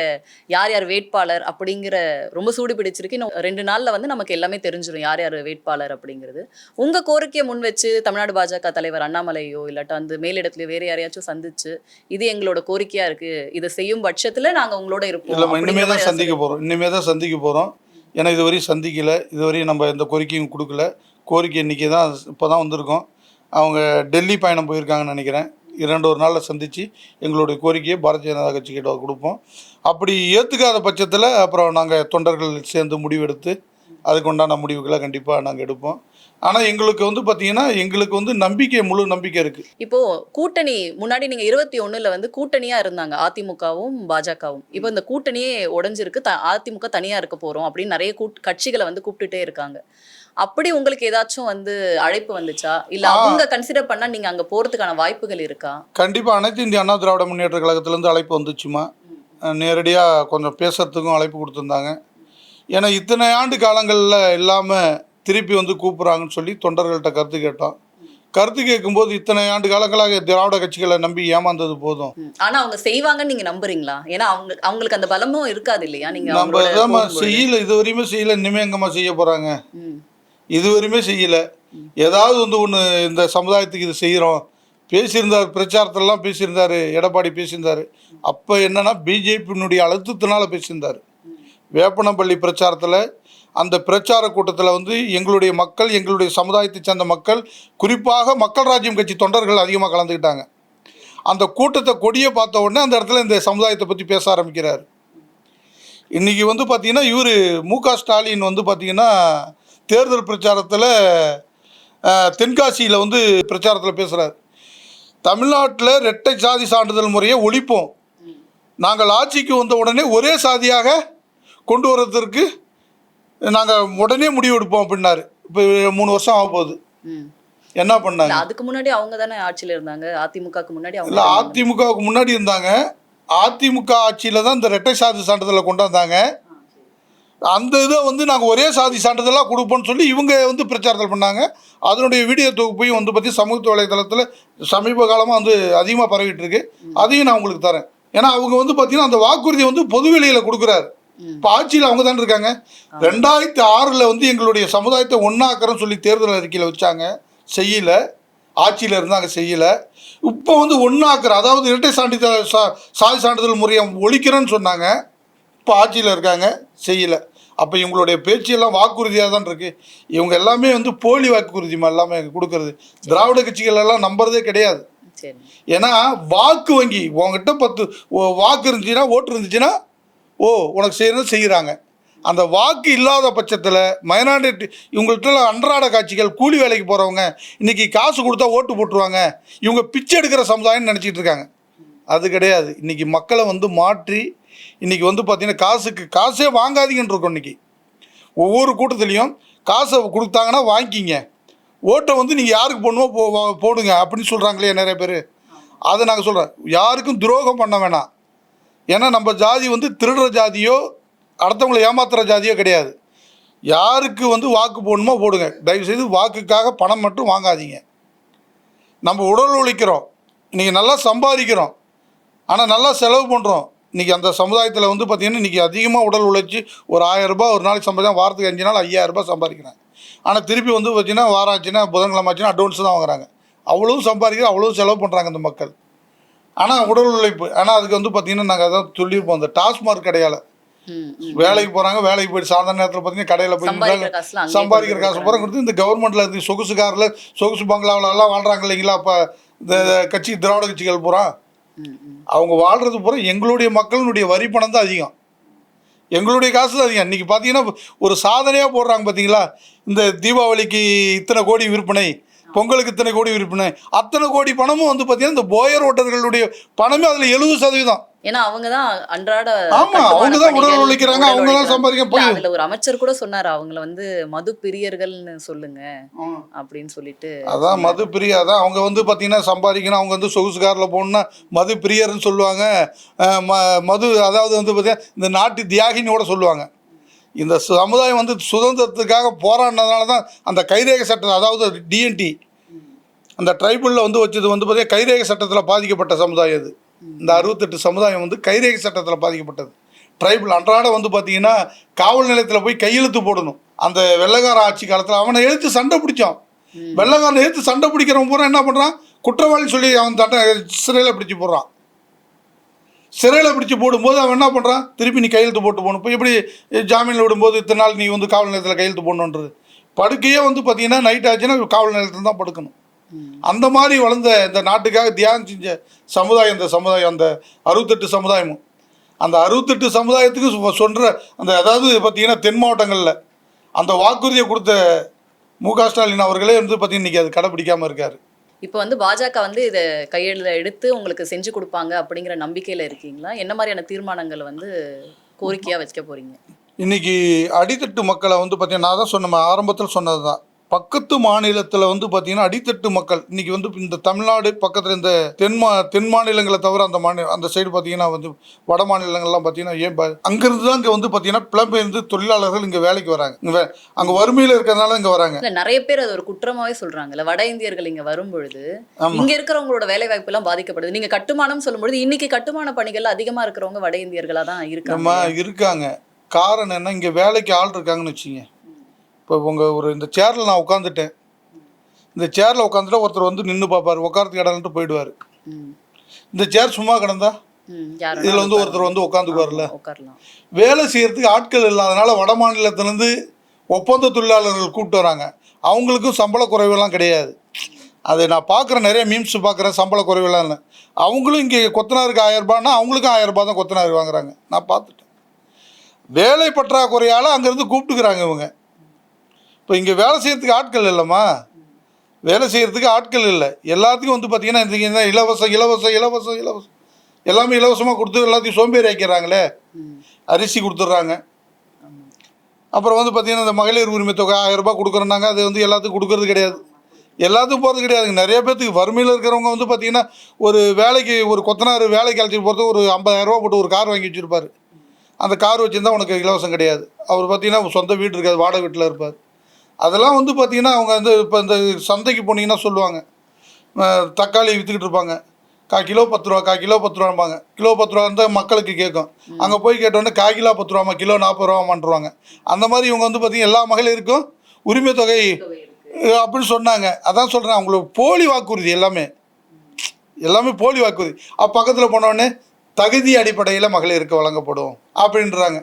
யார் யார் வேட்பாளர் அப்படிங்கிற ரொம்ப சூடு பிடிச்சிருக்கு. இன்னும் ரெண்டு நாள்ல வந்து நமக்கு எல்லாமே தெரிஞ்சிடும் யார் யார் வேட்பாளர் அப்படிங்கிறது. உங்க கோரிக்கையை முன் வச்சு தமிழ்நாடு பாஜக தலைவர் அண்ணாமலையோ இல்லாட்டா வந்து மேலிடத்துல வேற யாரையாச்சும் சந்திச்சு இது எங்களோட கோரிக்கையா இருக்கு. இதை செய்யும் பட்சத்துல நாங்க உங்களோட இருப்போம் இனிமே தான் சந்திக்க போகிறோம் இனிமே தான் சந்திக்க போகிறோம் ஏன்னா இதுவரையும் சந்திக்கலை. இதுவரையும் நம்ம எந்த கோரிக்கையும் கொடுக்கல. கோரிக்கை இன்றைக்கி தான் இப்போ தான் வந்திருக்கோம். அவங்க டெல்லி பயணம் போயிருக்காங்கன்னு நினைக்கிறேன். இரண்டு ஒரு நாளில் சந்தித்து எங்களுடைய கோரிக்கையை பாரதிய ஜனதா கட்சி கிட்ட கொடுப்போம். அப்படி ஏற்றுக்காத பட்சத்தில் அப்புறம் நாங்கள் தொண்டர்கள் சேர்ந்து முடிவெடுத்து அதுக்கு உண்டான முடிவுகளை கண்டிப்பாக நாங்கள் எடுப்போம். ஆனால் எங்களுக்கு வந்து பார்த்திங்கன்னா எங்களுக்கு வந்து நம்பிக்கை முழு நம்பிக்கை இருக்குது இப்போ கூட்டணி முன்னாடி நீங்க இருபத்தி ஒண்ணுல வந்து கூட்டணியா இருந்தாங்க. அதிமுகவும் பாஜகவும். இப்போ இந்த கூட்டணியே உடைஞ்சிருக்கு. த- அதிமுக தனியா இருக்க போறோம் அப்படின்னு நிறைய கூட் கட்சிகளை வந்து கூப்பிட்டுட்டே இருக்காங்க. அப்படி உங்களுக்கு ஏதாச்சும் வந்து அழைப்பு வந்துச்சா? இல்ல. அவங்க கன்சிடர் பண்ணா நீங்க அங்க போறதுக்கான வாய்ப்புகள் இருக்கா? கண்டிப்பாக அனைத்து இந்திய அண்ணா திராவிட முன்னேற்ற கழகத்திலேருந்து அழைப்பு வந்துச்சுமா. நேரடியாக கொஞ்சம் பேசுறதுக்கும் அழைப்பு கொடுத்துருந்தாங்க. ஏன்னா இத்தனை ஆண்டு காலங்களில் இல்லாமல் திருப்பி வந்து கூப்பிட்றாங்கன்னு சொல்லி தொண்டர்கள்ட்ட கருத்து கேட்டோம். கருத்து கேட்கும்போது இத்தனை ஆண்டு காலங்களாக திராவிட கட்சிகளை நம்பி ஏமாந்தது போதும். ஆனா அவங்க செய்வாங்கன்னு நீங்க நம்புறீங்களா? ஏன்னா அவங்க அவங்களுக்கு அந்த பலமும் இருக்காது இல்லையா? நீங்க நம்ம போகும்போது. செய்யல இது வரையுமே செய்யல இனிமே எங்கம்மா செய்ய போகிறாங்க ம். இது வரையுமே செய்யல. ஏதாவது வந்து ஒன்று இந்த சமுதாயத்துக்கு இது செய்கிறோம் பேசியிருந்தார் பிரச்சாரத்திலலாம் பேசியிருந்தார் எடப்பாடி பேசியிருந்தார். அப்போ என்னன்னா பிஜேபியினுடைய அழுத்தத்தினால பேசியிருந்தார். வேப்பனப்பள்ளி பிரச்சாரத்தில் அந்த பிரச்சார கூட்டத்தில் வந்து எங்களுடைய மக்கள் எங்களுடைய சமுதாயத்தை சேர்ந்த மக்கள் குறிப்பாக மக்கள் ராஜ்யம் கட்சி தொண்டர்கள் அதிகமாக கலந்துக்கிட்டாங்க. அந்த கூட்டத்தை கொடியை பார்த்த உடனே அந்த இடத்துல இந்த சமுதாயத்தை பற்றி பேச ஆரம்பிக்கிறார். இன்றைக்கி வந்து பார்த்திங்கன்னா இவர் மு க ஸ்டாலின் வந்து பார்த்திங்கன்னா தேர்தல் பிரச்சாரத்தில் தென்காசியில் வந்து பிரச்சாரத்தில் பேசுகிறார் தமிழ்நாட்டில் இரட்டை சாதி சான்றிதழ் முறையை ஒழிப்போம். நாங்கள் ஆட்சிக்கு வந்த உடனே ஒரே சாதியாக கொண்டு வர்றதற்கு நாங்கள் உடனே முடிவு எடுப்போம் அப்படின்னாரு. இப்போ மூணு வருஷம் ஆக போகுது. என்ன பண்ணாங்க? அதுக்கு முன்னாடி அவங்க தானே ஆட்சியில இருந்தாங்க. அதிமுகக்கு முன்னாடி இல்லை. அதிமுகவுக்கு முன்னாடி இருந்தாங்க. அதிமுக ஆட்சியில் தான் இந்த இரட்டை சாதி சான்றிதழை கொண்டு வந்தாங்க. அந்த இதை வந்து நாங்கள் ஒரே சாதி சான்றிதழாக கொடுப்போம்னு சொல்லி இவங்க வந்து பிரச்சாரத்தில் பண்ணாங்க. அதனுடைய வீடியோ தொகுப்பையும் வந்து பற்றி சமூக வலைதளத்தில் சமீப காலமாக வந்து அதிகமாக பரவிட்டு இருக்கு. அதையும் நான் உங்களுக்கு தரேன். ஏன்னா அவங்க வந்து பார்த்தீங்கன்னா அந்த வாக்குறுதி வந்து பொதுவெளியில் கொடுக்குறாரு. இப்போ ஆட்சியில் அவங்க தானே இருக்காங்க. ரெண்டாயிரத்தி ஆறில் வந்து எங்களுடைய சமுதாயத்தை ஒன்றாக்கிறோன்னு சொல்லி தேர்தல் அறிக்கையில் வச்சாங்க. செய்யல. ஆட்சியில் இருந்தாங்க செய்யல. இப்போ வந்து ஒன்றாக்குற அதாவது இரட்டை சான்றிதழ் சா சாதி சான்றிதழ் முறையை ஒழிக்கிறேன்னு சொன்னாங்க. இப்போ ஆட்சியில் இருக்காங்க. செய்யல. அப்போ இவங்களுடைய பேச்செல்லாம் வாக்குறுதியாக தான் இருக்குது இவங்க எல்லாமே வந்து போலி வாக்குறுதிமா எல்லாமே கொடுக்கறது. திராவிட கட்சிகள் எல்லாம் நம்புறதே கிடையாது. ஏன்னா வாக்கு வங்கி உங்ககிட்ட பத்து வாக்கு இருந்துச்சுன்னா ஓட்டு இருந்துச்சுன்னா ஓ உனக்கு செய்யணும் செய்கிறாங்க அந்த வாக்கு இல்லாத பட்சத்தில் மைனாரிட்டி இவங்கள்ட்ட அன்றாட காட்சிகள் கூலி வேலைக்கு போகிறவங்க இன்றைக்கி காசு கொடுத்தா ஓட்டு போட்டுருவாங்க. இவங்க பிச்சை எடுக்கிற சமுதாயம்னு நினச்சிட்டு இருக்காங்க. அது கிடையாது. இன்றைக்கி மக்களை வந்து மாற்றி இன்றைக்கி வந்து பார்த்திங்கன்னா காசுக்கு காசே வாங்காதீங்கன்னு இருக்கோம் இன்றைக்கி ஒவ்வொரு கூட்டத்துலேயும் காசை கொடுத்தாங்கன்னா வாங்கிக்கிங்க. ஓட்டை வந்து நீங்கள் யாருக்கு போடணுமோ போ போடுங்க அப்படின்னு சொல்கிறாங்களே நிறைய பேர். அதை நாங்கள் சொல்கிறேன் யாருக்கும் துரோகம் பண்ண வேணாம். ஏன்னா நம்ம ஜாதி வந்து திருடுற ஜாதியோ அடுத்தவங்களை ஏமாத்துகிற ஜாதியோ கிடையாது. யாருக்கு வந்து வாக்கு போடணுமோ போடுங்க. தயவுசெய்து வாக்குக்காக பணம் மட்டும் வாங்காதீங்க. நம்ம உடல் உழைக்கிறோம் இன்றைக்கி நல்லா சம்பாதிக்கிறோம். ஆனால் நல்லா செலவு பண்ணுறோம் இன்றைக்கி அந்த சமுதாயத்தில் வந்து பார்த்திங்கன்னா இன்றைக்கி அதிகமாக உடல் உழைச்சி ஒரு ஆயிரம் ஒரு நாளைக்கு சம்பாதிச்சா வாரத்துக்கு அஞ்சு நாள் ஐயாயிரம் ரூபாய் சம்பாதிக்கிறேன் ஆனால் திருப்பி வந்து பார்த்திங்கன்னா வாரம் ஆச்சுன்னா புதன்கிழமை ஆச்சுன்னா அட்வான்ஸ் தான் வாங்குறாங்க. அவ்வளவும் சம்பாதிக்கிற அவ்வளோ செலவு பண்ணுறாங்க இந்த மக்கள். ஆனால் உடல் உழைப்பு. ஆனால் அதுக்கு வந்து பார்த்திங்கன்னா நாங்கள் அதான் சொல்லியிருப்போம் அந்த டாஸ்மார்க் கடையால். வேலைக்கு போகிறாங்க வேலைக்கு போயிட்டு சாயந்தர நேரத்தில் பார்த்தீங்கன்னா கடையில் போய் சம்பாதிக்கிற காசு பூரா கொடுத்து இந்த கவர்மெண்ட்டில் இருந்து சொகுசு காரில் சொகுசு பங்களாவில் எல்லாம் வாழ்கிறாங்க இல்லைங்களா அப்போ இந்த கட்சி திராவிட கட்சிகள் பூரா. அவங்க வாழ்றது பூரா எங்களுடைய மக்களினுடைய வரி பணம் தான் அதிகம். எங்களுடைய காசு தான் அதிகம். இன்றைக்கி பார்த்தீங்கன்னா ஒரு சாதனையாக போடுறாங்க பார்த்தீங்களா இந்த தீபாவளிக்கு இத்தனை கோடி விற்பனை பொங்கலுக்கு இத்தனை கோடி விற்பனை. அத்தனை கோடி பணமும் வந்து பார்த்தீங்கன்னா இந்த போயர் ஓட்டர்களுடைய பணமே அதில் எழுபது சதவீதம். ஏன்னா அவங்க தான் அன்றாட ஆமா, அவங்க தான் உடல் உழைக்கிறாங்க, அவங்க தான். சம்பாதிக்க போய் அதுல ஒரு அமைச்சர் கூட சொன்னாரு அவங்கள வந்து மது பிரியர்கள்னு சொல்லுங்க அப்படின்னு சொல்லிட்டு. அதான் மது பிரியா தான் அவங்க வந்து பார்த்தீங்கன்னா சம்பாதிக்கணும் அவங்க வந்து சொகுசு காரில் போகணுன்னா மது பிரியர்னு சொல்லுவாங்க. மது அதாவது வந்து பார்த்தீங்கன்னா இந்த நாட்டு தியாகின்னு கூட சொல்லுவாங்க. இந்த சமுதாயம் வந்து சுதந்திரத்துக்காக போராடினதுனால தான் அந்த கைரேகை சட்டம் அதாவது டிஎன்டி அந்த ட்ரைபிளில் வந்து வச்சது வந்து பார்த்தீங்கன்னா கைரேகை சட்டத்தில் பாதிக்கப்பட்ட சமுதாயம் இது. இந்த அறுபத்தெட்டு சமுதாயம் வந்து கைரேகை சட்டத்தில் பாதிக்கப்பட்டது. ட்ரைபிள் அன்றாட வந்து பார்த்தீங்கன்னா காவல் நிலையத்தில் போய் கையெழுத்து போடணும். அந்த வெள்ளைக்கார ஆட்சி காலத்தில் அவனை எழுத்து சண்டை பிடிச்சான். வெள்ளைக்காரனை எழுத்து சண்டை பிடிக்கிறவன் பூரா என்ன பண்ணுறான் குற்றவாளி சொல்லி அவன் தண்டை சிறையில் பிடிச்சி போடுறான். சிறையில் பிடிச்சி போடும்போது அவன் என்ன பண்ணுறான் திருப்பி நீ கையெழுத்து போட்டு போகணும். இப்போ எப்படி ஜாமீனில் விடும்போது இத்தனை நாள் நீ வந்து காவல் நிலையத்தில் கையெழுத்து போடணுன்றது. படுக்கையே வந்து பார்த்தீங்கன்னா நைட் ஆச்சுன்னா காவல் நிலையத்தில் தான் படுக்கணும். அந்த மாதிரி வளர்ந்த இந்த நாட்டுக்காக தியாகம் செஞ்ச சமுதாயம் இந்த சமுதாயம் அந்த அறுபத்தெட்டு சமுதாயமும். அந்த அறுபத்தெட்டு சமுதாயத்துக்கு சொ- சொல்ற அந்த அதாவது பார்த்தீங்கன்னா தென் மாவட்டங்களில் அந்த வாக்குறுதியை கொடுத்த மு க ஸ்டாலின் அவர்களே வந்து பார்த்தீங்கன்னா இன்றைக்கி அது கடைப்பிடிக்காமல் இருக்கார். இப்போ வந்து பாஜக வந்து இதை கையெழுத எடுத்து உங்களுக்கு செஞ்சு கொடுப்பாங்க அப்படிங்கிற நம்பிக்கையில இருக்கீங்களா? என்ன மாதிரியான தீர்மானங்களை வந்து கோரிக்கையா வைக்க போறீங்க? இன்னைக்கு அடித்தட்டு மக்களை வந்து பார்த்தீங்கன்னா நான் தான் சொன்ன ஆரம்பத்தில் சொன்னது தான் பக்கத்து மாநிலத்தில் வந்து பார்த்தீங்கன்னா அடித்தட்டு மக்கள். இன்னைக்கு வந்து இந்த தமிழ்நாடு பக்கத்தில் இந்த தென் மா தென் மாநிலங்களை தவிர அந்த மாநில அந்த சைடு பார்த்தீங்கன்னா வந்து வட மாநிலங்கள்லாம் பார்த்தீங்கன்னா ஏன் அங்கிருந்து தான் இங்கே வந்து பார்த்தீங்கன்னா புலம்பெயர்ந்து தொழிலாளர்கள் இங்கே வேலைக்கு வராங்க. இங்கே அங்கே வறுமையில் இருக்கிறதுனால இங்கே வராங்க. நிறைய பேர் அது ஒரு குற்றமாவே சொல்றாங்கல்ல. வட இந்தியர்கள் இங்க வரும் பொழுது ஆமா. இங்க இருக்கிறவங்களோட வேலை வாய்ப்பு எல்லாம் பாதிக்கப்படுது. நீங்க கட்டுமானம் சொல்லும்பொழுது இன்னைக்கு கட்டுமான பணிகள் அதிகமா இருக்கிறவங்க வட இந்தியர்களா தான் இருக்காங்க. இருக்காங்க. காரணம் என்ன? இங்கே வேலைக்கு ஆள் இருக்காங்கன்னு வச்சுங்க இப்போ உங்கள் ஒரு இந்த சேரில் நான் உட்காந்துட்டேன் இந்த சேரில் உட்காந்துட்டா ஒருத்தர் வந்து நின்று பார்ப்பாரு உட்காரத்துக்கு இடம்ட்டு போயிடுவார். இந்த சேர் சும்மா கிடந்தா இதில் வந்து ஒருத்தர் வந்து உட்காந்துக்குவார்ல வேலை செய்யறதுக்கு ஆட்கள் இல்லாதனால வட மாநிலத்திலேருந்து ஒப்பந்த தொழிலாளர்கள் கூப்பிட்டு வராங்க. அவங்களுக்கும் சம்பள குறைவெல்லாம் கிடையாது. அதை நான் பார்க்குறேன் நிறைய மீம்ஸ் பார்க்குறேன் சம்பள குறைவெல்லாம் இல்லை. அவங்களும் இங்கே கொத்தனாருக்கு ஆயிரம் அவங்களுக்கும் ஆயிரம் ரூபாய் தான் கொத்தனார் வாங்குறாங்க. நான் பார்த்துட்டேன். வேலை பற்றாக்குறையால் அங்கேருந்து கூப்பிட்டுக்கிறாங்க இவங்க. இப்போ இங்கே வேலை செய்கிறதுக்கு ஆட்கள் இல்லைம்மா. வேலை செய்கிறதுக்கு ஆட்கள் இல்லை. எல்லாத்துக்கும் வந்து பார்த்தீங்கன்னா இலவசம் இலவசம் இலவசம் இலவசம். எல்லாமே இலவசமாக கொடுத்து எல்லாத்தையும் சோம்பேறி ஆக்கிறாங்களே அரிசி கொடுத்துட்றாங்க. அப்புறம் வந்து பார்த்தீங்கன்னா இந்த மகளிர் உரிமை தொகை ஆயிரம் ரூபாய் கொடுக்குறோன்னாங்க. அது வந்து எல்லாத்துக்கும் கொடுக்கறது கிடையாது. எல்லாத்துக்கும் போகிறது கிடையாதுங்க. நிறைய பேர்த்துக்கு வறுமையில் இருக்கிறவங்க வந்து பார்த்திங்கன்னா ஒரு வேலைக்கு ஒரு கொத்தனார் வேலைக்கு அழைச்சிட்டு போகிறது ஒரு 50000 போட்டு ஒரு கார் வாங்கி வச்சுருப்பார். அந்த கார் வச்சுருந்தா உனக்கு இலவசம் கிடையாது. அவர் பார்த்தீங்கன்னா சொந்த வீடு இருக்காது வாடகை வீட்டில் இருப்பார். அதெல்லாம் வந்து பார்த்தீங்கன்னா அவங்க வந்து இப்போ இந்த சந்தைக்கு போனீங்கன்னா சொல்லுவாங்க. தக்காளி விற்றுக்கிட்டு இருப்பாங்க. கால் கிலோ பத்து ரூபா கால் கிலோ பத்து ரூபாம்பாங்க. கிலோ பத்து ரூபா இருந்தால் மக்களுக்கு கேட்கும். அங்கே போய் கேட்டோன்னே கால் கிலோ பத்து ரூபாமா கிலோ நாற்பது ரூபாமான்ருவாங்க அந்த மாதிரி இவங்க வந்து பார்த்தீங்கன்னா எல்லா மகளிருக்கும் உரிமை தொகை அப்படின்னு சொன்னாங்க. அதான் சொல்கிறேன் அவங்களுக்கு போலி வாக்குறுதி எல்லாமே. எல்லாமே போலி வாக்குறுதி. அப்போ பக்கத்தில் போனோடனே தகுதி அடிப்படையில் மகளிருக்கு வழங்கப்படும் அப்படின்றாங்க.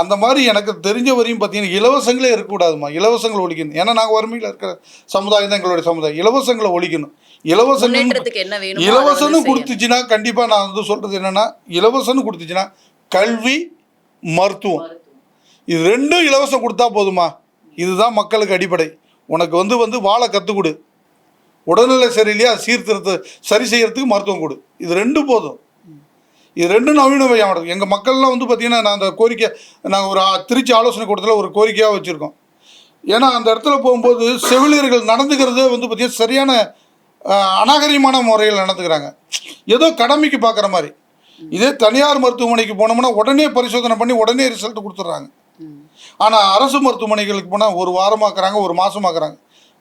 அந்த மாதிரி எனக்கு தெரிஞ்ச வரையும் பார்த்தீங்கன்னா இலவசங்களே இருக்கக்கூடாதுமா இலவசங்களை ஒழிக்கணும். ஏன்னா நாங்கள் வறுமையில் இருக்கிற சமுதாயம் தான் எங்களுடைய சமுதாயம். இலவசங்களை ஒழிக்கணும். இலவசம்னு செய்யணும். கொடுத்துச்சுன்னா கண்டிப்பாக நான் வந்து சொல்கிறது என்னென்னா இலவசம்னு கொடுத்துச்சுன்னா கல்வி மருத்துவம். இது ரெண்டும் இலவசம் கொடுத்தா போதுமா இதுதான் மக்களுக்கு அடிப்படை. உனக்கு வந்து வந்து வாழ கற்றுக் கொடு. உடல்நிலை சரியில்லையா சீர்திருத்த சரி செய்யறதுக்கு மருத்துவம் கொடு. இது ரெண்டும் போதும். இது ரெண்டும் நவீனமயம் எங்கள் மக்கள்லாம் வந்து பார்த்திங்கன்னா நான் அந்த கோரிக்கை நாங்கள் ஒரு திருச்சி ஆலோசனை கூட்டத்தில் ஒரு கோரிக்கையாக வச்சுருக்கோம். ஏன்னா அந்த இடத்துல போகும்போது செவிலியர்கள் நடந்துக்கிறதே வந்து பார்த்திங்கன்னா சரியான அநாகரிகமான முறையில் நடந்துக்கிறாங்க. ஏதோ கடமைக்கு பார்க்குற மாதிரி. இதே தனியார் மருத்துவமனைக்கு போனோம்னா உடனே பரிசோதனை பண்ணி உடனே ரிசல்ட் கொடுத்துட்றாங்க. ஆனால் அரசு மருத்துவமனைகளுக்கு போனால் ஒரு வாரமாக்குறாங்க ஒரு மாதமாக்குறாங்க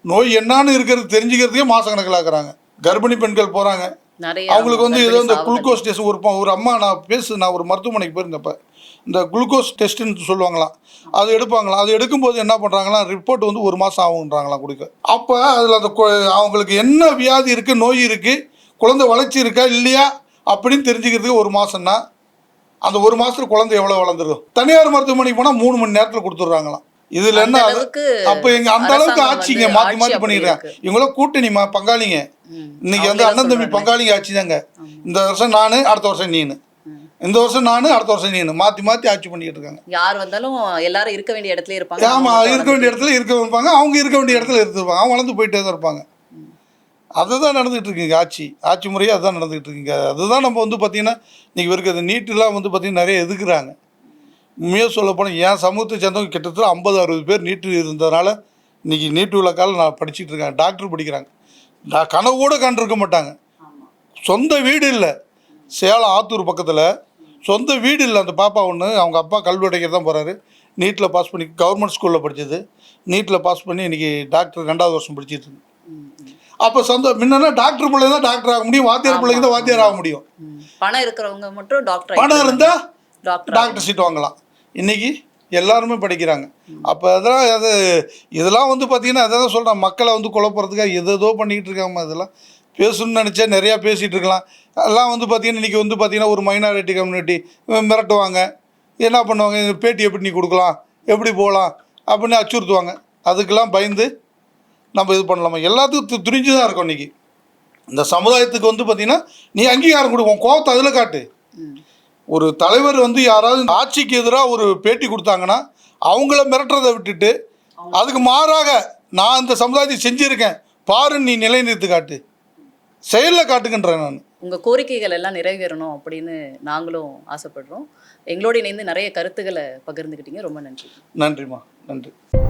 நோய் என்னான்னு இருக்கிறது தெரிஞ்சுக்கிறதுக்கே மாத கணக்கில் ஆக்குறாங்க. கர்ப்பிணி பெண்கள் போகிறாங்க அவங்களுக்கு வந்து ஏதோ இந்த குளுக்கோஸ் டெஸ்ட் ஒரு ஒரு அம்மா நான் பேசு நான் ஒரு மருத்துவமனைக்கு போயிருந்தப்ப இந்த குளுக்கோஸ் டெஸ்ட்டுன்னு சொல்லுவாங்களாம். அது எடுப்பாங்களாம். அது எடுக்கும்போது என்ன பண்ணுறாங்களாம் ரிப்போர்ட் வந்து ஒரு மாதம் ஆகுன்றாங்களாம் கொடுக்க. அப்போ அதில் அந்த அவங்களுக்கு என்ன வியாதி இருக்குது நோய் இருக்குது குழந்தை வளர்ச்சி இருக்கா இல்லையா அப்படின்னு தெரிஞ்சுக்கிறதுக்கு ஒரு மாதம்னா அந்த ஒரு மாதத்துல குழந்தை எவ்வளோ வளர்ந்துரும் தனியார் மருத்துவமனைக்கு போனால் மூணு மணி நேரத்தில் கொடுத்துட்றாங்களா இதில் என்ன அப்போ எங்க அந்த அளவுக்கு ஆட்சிங்க மாற்றி மாற்றி பண்ணிடுறாங்க. இருக்கு. இவங்களும் கூட்டணிமா பங்காளிங்க. இன்னைக்கு வந்து அண்ணன் தம்பி. பங்காளிங்க ஆட்சி தாங்க இந்த வருஷம் நானு அடுத்த வருஷம் நீனு. இந்த வருஷம் நானு அடுத்த வருஷம் நீனு. மாற்றி மாற்றி ஆட்சி பண்ணிட்டு இருக்காங்க. யார் வந்தாலும் எல்லாரும் இருக்க வேண்டிய இடத்துல இருப்பாங்க. ஆமா இருக்க வேண்டிய இடத்துல இருக்க வைப்பாங்க. அவங்க இருக்க வேண்டிய இடத்துல இருந்துருப்பாங்க அவங்க வளர்ந்து போயிட்டே தான் இருப்பாங்க. அதுதான் நடந்துகிட்டு இருக்குங்க ஆட்சி. ஆட்சி முறையே அதுதான் நடந்துகிட்டு இருக்குங்க. அதுதான் நம்ம வந்து பார்த்தீங்கன்னா இன்னைக்கு இருக்கிற நீட்டுலாம் வந்து பார்த்தீங்கன்னா நிறைய எதுக்குறாங்க. உண்மையாக சொல்ல போனால் என் சமூகத்தை சேர்ந்தவங்க கிட்டத்தட்ட ஐம்பது அறுபது பேர் நீட்டு இருந்ததுனால இன்னைக்கு நீட்டு விளக்கால் நான் படிச்சிட்டு இருக்கேன். டாக்டர் படிக்கிறாங்க. நான் கனவு கூட கண்டிருக்க மாட்டாங்க. சொந்த வீடு இல்லை. சேலம் ஆத்தூர் பக்கத்தில். சொந்த வீடு இல்லை. அந்த பாப்பா ஒன்று அவங்க அப்பா கல்வி உடைக்க தான் போகிறாரு நீட்டில் பாஸ் பண்ணி கவர்மெண்ட் ஸ்கூலில் படித்தது நீட்டில் பாஸ் பண்ணி இன்றைக்கி டாக்டர் ரெண்டாவது வருஷம் படிச்சிட்டு இருக்கு. அப்போ சொந்த முன்னா டாக்டர் பிள்ளை தான் டாக்டர் ஆக முடியும். வாத்தியார் பிள்ளைங்க தான் வாத்தியார் ஆக முடியும். பணம் இருக்கிறவங்க மட்டும் டாக்டர் பணம் இருந்தால் டாக்டர் டாக்டர் சீட் வாங்கலாம். இன்னைக்கு எல்லாருமே படிக்கிறாங்க. அப்போ அதெல்லாம் அது இதெல்லாம் வந்து பார்த்தீங்கன்னா தான் சொல்கிறேன் மக்களை வந்து குழப்பறதுக்காக எதேதோ பண்ணிக்கிட்டு இருக்காங்க இதெல்லாம். பேசணும்னு நினச்சா நிறையா பேசிகிட்டு இருக்கலாம். எல்லாம் வந்து பார்த்தீங்கன்னா இன்றைக்கி வந்து பார்த்தீங்கன்னா ஒரு மைனாரிட்டி கம்யூனிட்டி மிரட்டுவாங்க. என்ன பண்ணுவாங்க? இந்த பேட்டி எப்படி நீ கொடுக்கலாம்? எப்படி போகலாம்? அப்படின்னு அச்சுறுத்துவாங்க. அதுக்கெல்லாம் பயந்து நம்ம இது பண்ணலாமா? எல்லாத்துக்கும் து- துணிஞ்சு தான் இருக்கும் இன்றைக்கி இந்த சமுதாயத்துக்கு வந்து பார்த்திங்கன்னா நீ அங்கீகாரம் கொடுக்கும் கோவத்தை அதில் காட்டு. ஒரு தலைவர் வந்து யாராவது ஆட்சிக்கு எதிராக ஒரு பேட்டி கொடுத்தாங்கன்னா அவங்கள மிரட்டுறதை விட்டுட்டு அதுக்கு மாறாக நான் இந்த சமுதாயத்தை செஞ்சுருக்கேன். பாரு நீ நிலைநிறுத்து காட்டு. செயலில் காட்டுகின்றேன் நான். உங்க கோரிக்கைகள் எல்லாம் நிறைவேறணும் அப்படின்னு நாங்களும் ஆசைப்படுறோம். எங்களோட இணைந்து நிறைய கருத்துக்களை பகிர்ந்துக்கிட்டீங்க ரொம்ப நன்றி. நன்றிம்மா. நன்றி நன்றி.